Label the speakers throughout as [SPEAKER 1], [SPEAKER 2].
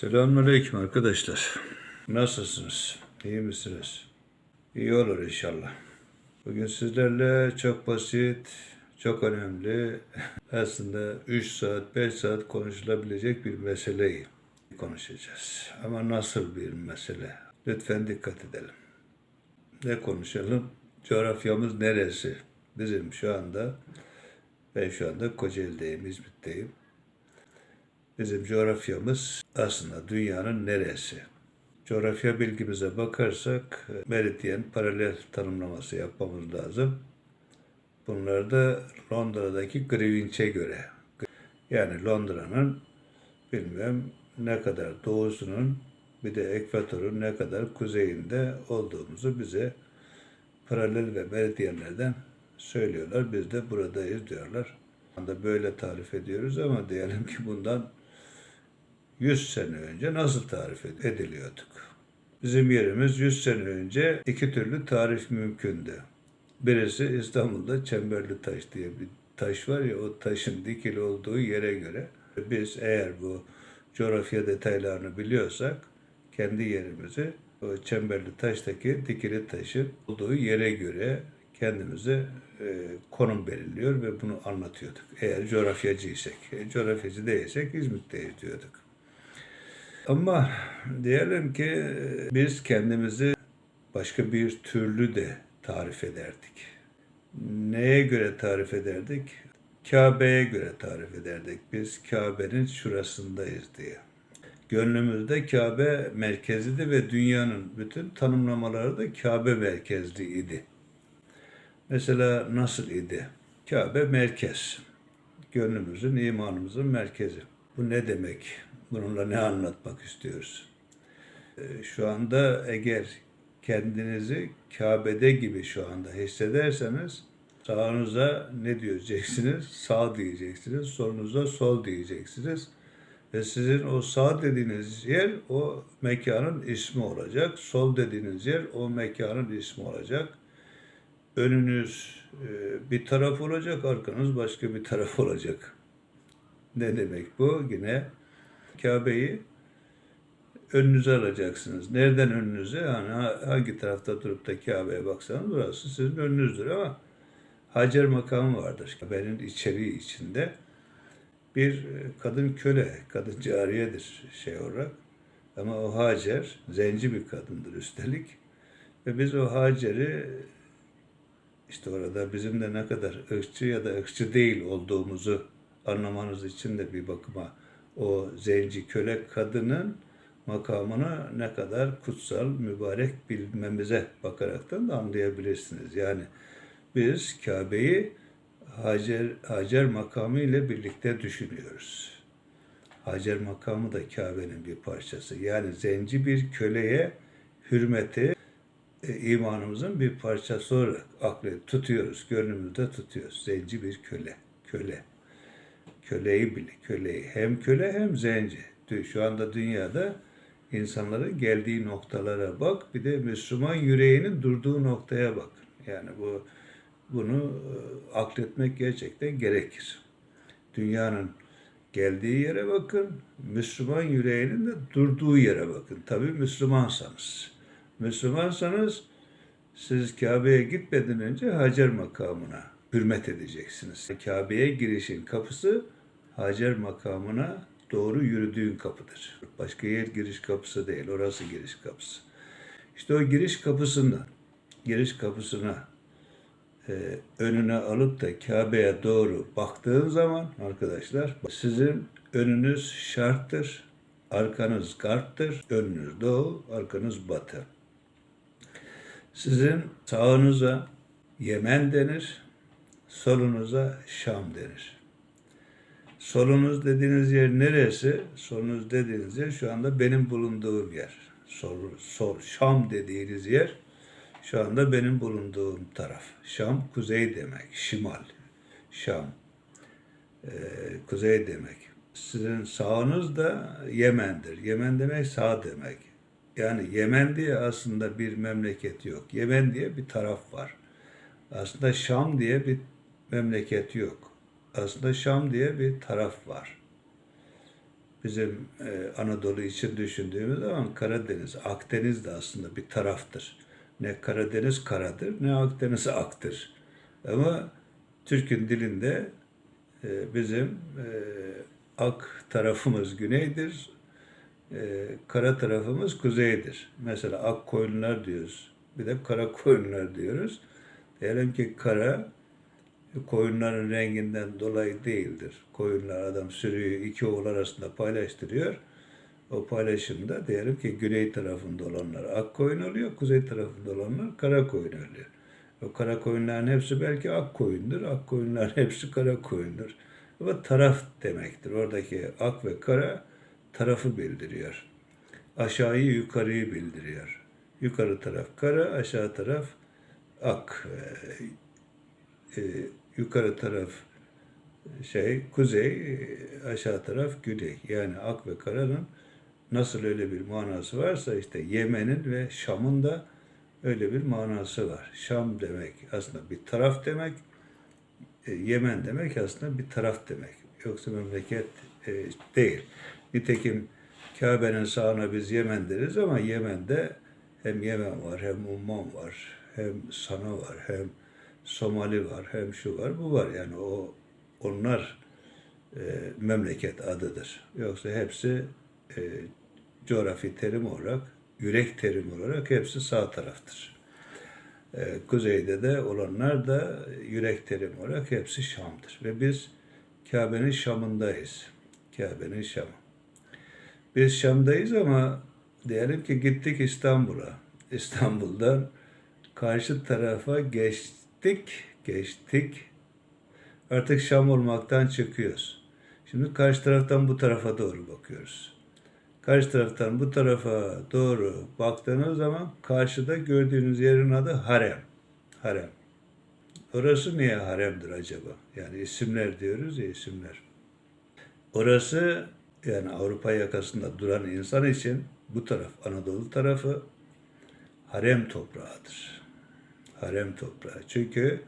[SPEAKER 1] Selamünaleyküm arkadaşlar. Nasılsınız? İyi misiniz? İyi olur inşallah. Bugün sizlerle çok basit, çok önemli, aslında 3 saat, 5 saat konuşulabilecek bir meseleyi konuşacağız. Ama nasıl bir mesele? Lütfen dikkat edelim. Ne konuşalım? Coğrafyamız neresi? Bizim şu anda, ben şu anda Kocaeli'deyim, İzmit'teyim. Bizim coğrafyamız aslında dünyanın neresi? Coğrafya bilgimize bakarsak e, meridyen paralel tanımlaması yapmamız lazım. Bunlar da Londra'daki Greenwich'e göre. Yani Londra'nın bilmem ne kadar doğusunun bir de ekvatorun ne kadar kuzeyinde olduğumuzu bize paralel ve meridyenlerden söylüyorlar. Biz de buradayız diyorlar. Anda böyle tarif ediyoruz ama diyelim ki bundan 100 sene önce nasıl tarif ed- ediliyorduk? Bizim yerimiz 100 sene önce iki türlü tarif mümkündü. Birisi İstanbul'da Çemberli Taş diye bir taş var ya o taşın dikili olduğu yere göre biz eğer bu coğrafya detaylarını biliyorsak kendi yerimizi o Çemberli Taş'taki dikili taşın olduğu yere göre kendimize e, konum belirliyor ve bunu anlatıyorduk. Eğer coğrafyacıysak, e, coğrafyacı değilsek İzmit'teyiz diyorduk. Ama diyelim ki e, biz kendimizi başka bir türlü de tarif ederdik. Neye göre tarif ederdik? Kabe'ye göre tarif ederdik. Biz Kabe'nin şurasındayız diye. Gönlümüzde Kabe merkeziydi ve dünyanın bütün tanımlamaları da Kabe merkezli idi. Mesela nasıl idi? Kabe merkez. Gönlümüzün, imanımızın merkezi. Bu ne demek? Bununla ne anlatmak istiyoruz? Ee, Şu anda eğer kendinizi Kabe'de gibi şu anda hissederseniz sağınıza ne diyeceksiniz? Sağ diyeceksiniz. Solunuza sol diyeceksiniz. Ve sizin o sağ dediğiniz yer o mekanın ismi olacak. Sol dediğiniz yer o mekanın ismi olacak. Önünüz e, bir taraf olacak, arkanız başka bir taraf olacak. Ne demek bu? Yine Kabe'yi önünüze alacaksınız. Nereden önünüze? Yani ha- hangi tarafta durup da Kabe'ye baksanız burası sizin önünüzdür ama Hacer makamı vardır. Kabe'nin içeriği içinde bir e, kadın köle, kadın cariyedir şey olarak. Ama o Hacer zenci bir kadındır üstelik. Ve biz o Hacer'i işte orada bizim de ne kadar ırkçı ya da ırkçı değil olduğumuzu anlamanız için de bir bakıma o zenci köle kadının makamını ne kadar kutsal, mübarek bilmemize bakaraktan da anlayabilirsiniz. Yani biz Kabe'yi Hacer, Hacer makamı ile birlikte düşünüyoruz. Hacer makamı da Kabe'nin bir parçası. Yani zenci bir köleye hürmeti e, imanımızın bir parçası olarak aklı tutuyoruz, gönlümüzde tutuyoruz. Zenci bir köle, köle. Köleyi bile, köleyi. Hem köle hem zenci. Şu anda dünyada insanların geldiği noktalara bak, bir de Müslüman yüreğinin durduğu noktaya bak. Yani bu bunu e, akletmek gerçekten gerekir. Dünyanın geldiği yere bakın, Müslüman yüreğinin de durduğu yere bakın. Tabii Müslümansanız. Müslümansanız siz Kabe'ye gitmeden önce Hacer makamına hürmet edeceksiniz. Kabe'ye girişin kapısı Hacer makamına doğru yürüdüğün kapıdır. Başka yer giriş kapısı değil, orası giriş kapısı. İşte o giriş kapısından, giriş kapısına e, önüne alıp da Kabe'ye doğru baktığın zaman arkadaşlar sizin önünüz şarttır, arkanız garptır, önünüz doğu, arkanız batı. Sizin sağınıza Yemen denir, solunuza Şam denir. Solunuz dediğiniz yer neresi? Solunuz dediğiniz yer şu anda benim bulunduğum yer. Sol, sol, Şam dediğiniz yer şu anda benim bulunduğum taraf. Şam kuzey demek, şimal. Şam e, kuzey demek. Sizin sağınız da Yemen'dir. Yemen demek sağ demek. Yani Yemen diye aslında bir memleket yok. Yemen diye bir taraf var. Aslında Şam diye bir memleket yok. Aslında Şam diye bir taraf var. bizim e, Anadolu için düşündüğümüz zaman Karadeniz, Akdeniz de aslında bir taraftır. Ne Karadeniz karadır, ne Akdeniz aktır. Ama Türk'ün dilinde e, bizim e, ak tarafımız güneydir, e, kara tarafımız kuzeydir. Mesela ak koyunlar diyoruz. Bir de kara koyunlar diyoruz. Diyelim ki kara koyunların renginden dolayı değildir. Koyunlar adam sürüyü iki oğul arasında paylaştırıyor. O paylaşımda diyelim ki güney tarafında olanlar ak koyun oluyor, kuzey tarafında olanlar kara koyun oluyor. O kara koyunların hepsi belki ak koyundur, ak koyunların hepsi kara koyundur. Ama taraf demektir. Oradaki ak ve kara tarafı bildiriyor. Aşağıyı yukarıyı bildiriyor. Yukarı taraf kara, aşağı taraf ak. E, yukarı taraf şey kuzey, aşağı taraf güney. Yani ak ve karanın nasıl öyle bir manası varsa işte Yemen'in ve Şam'ın da öyle bir manası var. Şam demek aslında bir taraf demek. E, Yemen demek aslında bir taraf demek. Yoksa memleket e, değil. Nitekim Kabe'nin sağına biz Yemen deriz ama Yemen'de hem Yemen var, hem Umman var, hem Sana var, hem Somali var, hem şu var, bu var. Yani o onlar e, memleket adıdır. Yoksa hepsi e, coğrafi terim olarak, yürek terim olarak hepsi sağ taraftır. E, kuzeyde de olanlar da yürek terim olarak hepsi Şam'dır. Ve biz Kabe'nin Şam'ındayız. Kabe'nin Şam'ı. Biz Şam'dayız ama diyelim ki gittik İstanbul'a. İstanbul'dan karşı tarafa geçtik, geçtik. Artık Şam olmaktan çıkıyoruz. Şimdi karşı taraftan bu tarafa doğru bakıyoruz. Karşı taraftan bu tarafa doğru baktığınız zaman karşıda gördüğünüz yerin adı Harem. Harem. Orası niye haremdir acaba? Yani isimler diyoruz ya isimler. Orası yani Avrupa yakasında duran insan için bu taraf Anadolu tarafı harem toprağıdır. Harem toprağı. Çünkü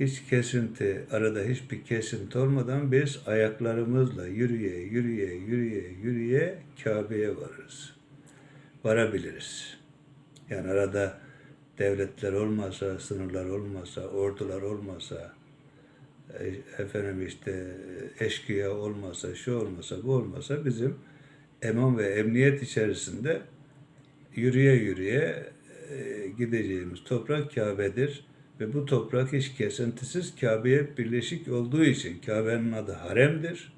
[SPEAKER 1] hiç kesinti, arada hiçbir kesinti olmadan biz ayaklarımızla yürüye, yürüye, yürüye, yürüye Kabe'ye varırız. Varabiliriz. Yani arada devletler olmasa, sınırlar olmasa, ordular olmasa, e, efendim işte eşkıya olmasa, şu olmasa, bu olmasa bizim eman ve emniyet içerisinde yürüye yürüye e, gideceğimiz toprak Kabe'dir. Ve bu toprak hiç kesintisiz Kabe'ye birleşik olduğu için Kabe'nin adı haremdir.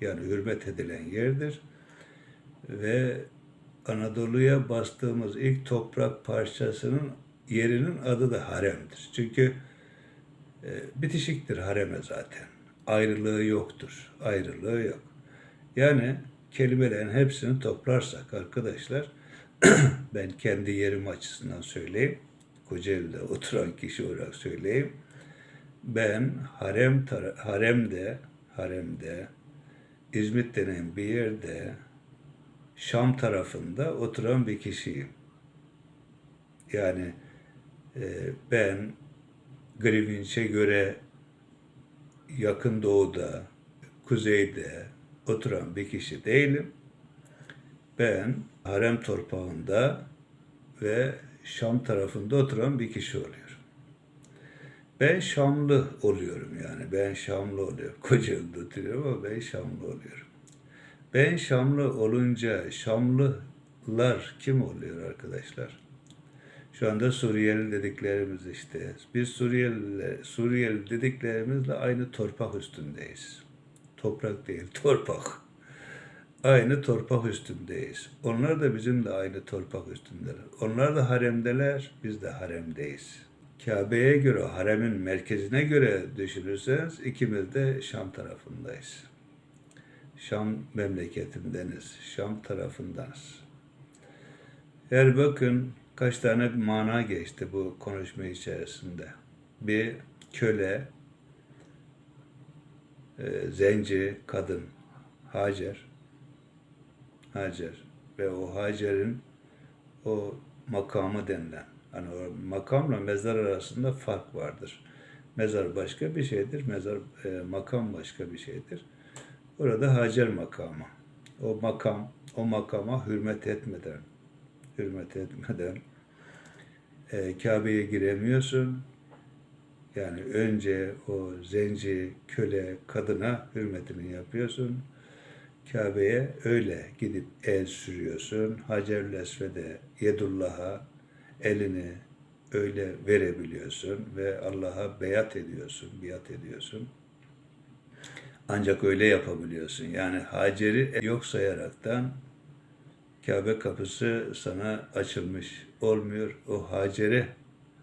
[SPEAKER 1] Yani hürmet edilen yerdir. Ve Anadolu'ya bastığımız ilk toprak parçasının yerinin adı da haremdir. Çünkü e, bitişiktir hareme zaten. Ayrılığı yoktur. Ayrılığı yok. Yani kelimelerin hepsini toplarsak arkadaşlar ben kendi yerim açısından söyleyeyim. Kocaeli'de oturan kişi olarak söyleyeyim. Ben harem haremde haremde İzmit denen bir yerde Şam tarafında oturan bir kişiyim. Yani e, ben Greenwich'e göre yakın doğuda, kuzeyde oturan bir kişi değilim. Ben harem torpağında ve Şam tarafında oturan bir kişi oluyorum. Ben Şamlı oluyorum yani. Ben Şamlı oluyorum. Kocaeli'de oturuyorum ama ben Şamlı oluyorum. Ben Şamlı olunca Şamlılar kim oluyor arkadaşlar? Şu anda Suriyeli dediklerimiz işte. Biz Suriyeli, Suriyeli dediklerimizle aynı torpak üstündeyiz. Toprak değil, torpak. Aynı torpak üstündeyiz. Onlar da bizimle aynı torpak üstündeler. Onlar da haremdeler, biz de haremdeyiz. Kabe'ye göre, haremin merkezine göre düşünürseniz ikimiz de Şam tarafındayız. Şam memleketindeniz, Şam tarafındanız. Eğer bakın kaç tane mana geçti bu konuşma içerisinde. Bir köle, e, zenci, kadın, Hacer, Hacer ve o Hacer'in o makamı denilen, hani o makamla mezar arasında fark vardır. Mezar başka bir şeydir, mezar e, makam başka bir şeydir. Orada Hacer makamı. o makam, o makama hürmet etmeden, hürmet etmeden e, Kabe'ye giremiyorsun. Yani önce o zenci, köle, kadına hürmetini yapıyorsun. Kabe'ye öyle gidip el sürüyorsun. Hacerül Esved'e, Yedullah'a elini öyle verebiliyorsun ve Allah'a beyat ediyorsun, biat ediyorsun. Ancak öyle yapabiliyorsun. Yani Hacer'i yok sayaraktan Kabe kapısı sana açılmış olmuyor. O Hacer'e,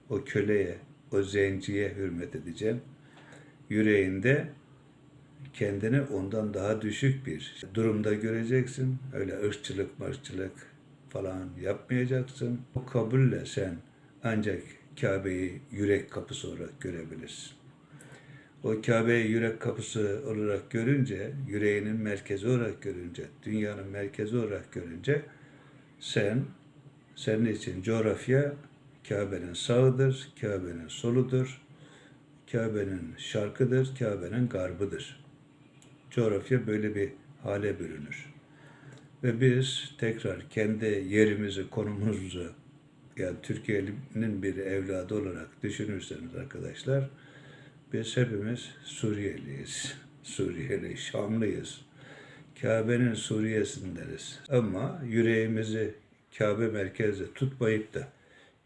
[SPEAKER 1] o köleye, o zenciye hürmet edeceksin. Yüreğinde kendini ondan daha düşük bir durumda göreceksin. Öyle ırkçılık, marşçılık falan yapmayacaksın. O kabulle sen ancak Kabe'yi yürek kapısı olarak görebilirsin. O Kabe'yi yürek kapısı olarak görünce, yüreğinin merkezi olarak görünce, dünyanın merkezi olarak görünce sen, senin için coğrafya Kabe'nin sağıdır, Kabe'nin soludur, Kabe'nin şarkıdır, Kabe'nin garbıdır. Coğrafya böyle bir hale bürünür. Ve biz tekrar kendi yerimizi, konumumuzu, yani Türkiye'nin bir evladı olarak düşünürseniz arkadaşlar, biz hepimiz Suriyeliyiz. Suriyeli, Şamlıyız. Kabe'nin Suriye'sindeniz. Ama yüreğimizi Kabe merkezli tutmayıp da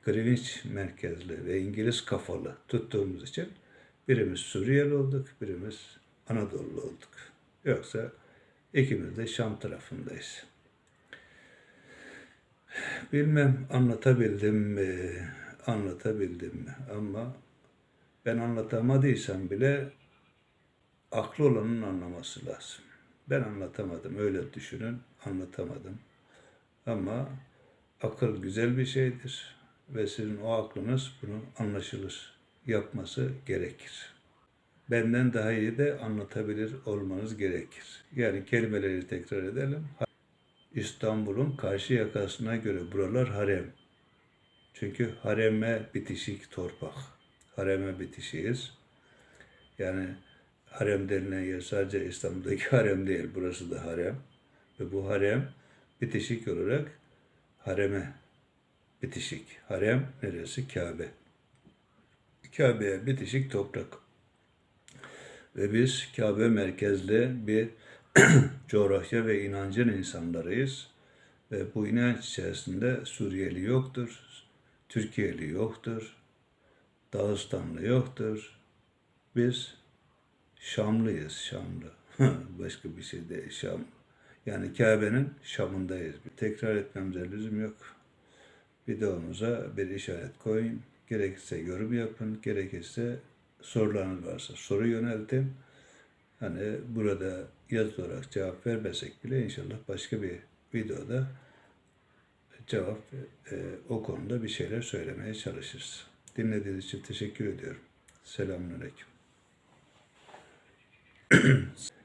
[SPEAKER 1] Greenwich merkezli ve İngiliz kafalı tuttuğumuz için birimiz Suriyeli olduk, birimiz Anadolu olduk. Yoksa ikimiz de Şam tarafındayız. Bilmem anlatabildim mi, anlatabildim mi ama ben anlatamadıysam bile aklı olanın anlaması lazım. Ben anlatamadım, öyle düşünün, anlatamadım. Ama akıl güzel bir şeydir ve sizin o aklınız bunu anlaşılır yapması gerekir. Benden daha iyi de anlatabilir olmanız gerekir. Yani kelimeleri tekrar edelim. İstanbul'un karşı yakasına göre buralar harem. Çünkü hareme bitişik torpak. Hareme bitişiyiz. Yani harem denilen yer sadece İstanbul'daki harem değil. Burası da harem. Ve bu harem bitişik olarak hareme bitişik. Harem neresi? Kabe. Kabe'ye bitişik toprak. Ve biz Kabe merkezli bir coğrafya ve inancın insanlarıyız. Ve bu inanç içerisinde Suriyeli yoktur, Türkiye'li yoktur, Dağıstanlı yoktur. Biz Şamlıyız, Şamlı. Başka bir şey değil, Şam. Yani Kabe'nin Şam'ındayız. Tekrar etmemize lüzum yok. Videomuza bir işaret koyun. Gerekirse yorum yapın, gerekirse sorularınız varsa soru yöneltin. Hani burada yazılı olarak cevap vermesek bile inşallah başka bir videoda cevap e, o konuda bir şeyler söylemeye çalışırız. Dinlediğiniz için teşekkür ediyorum. Selamünaleyküm.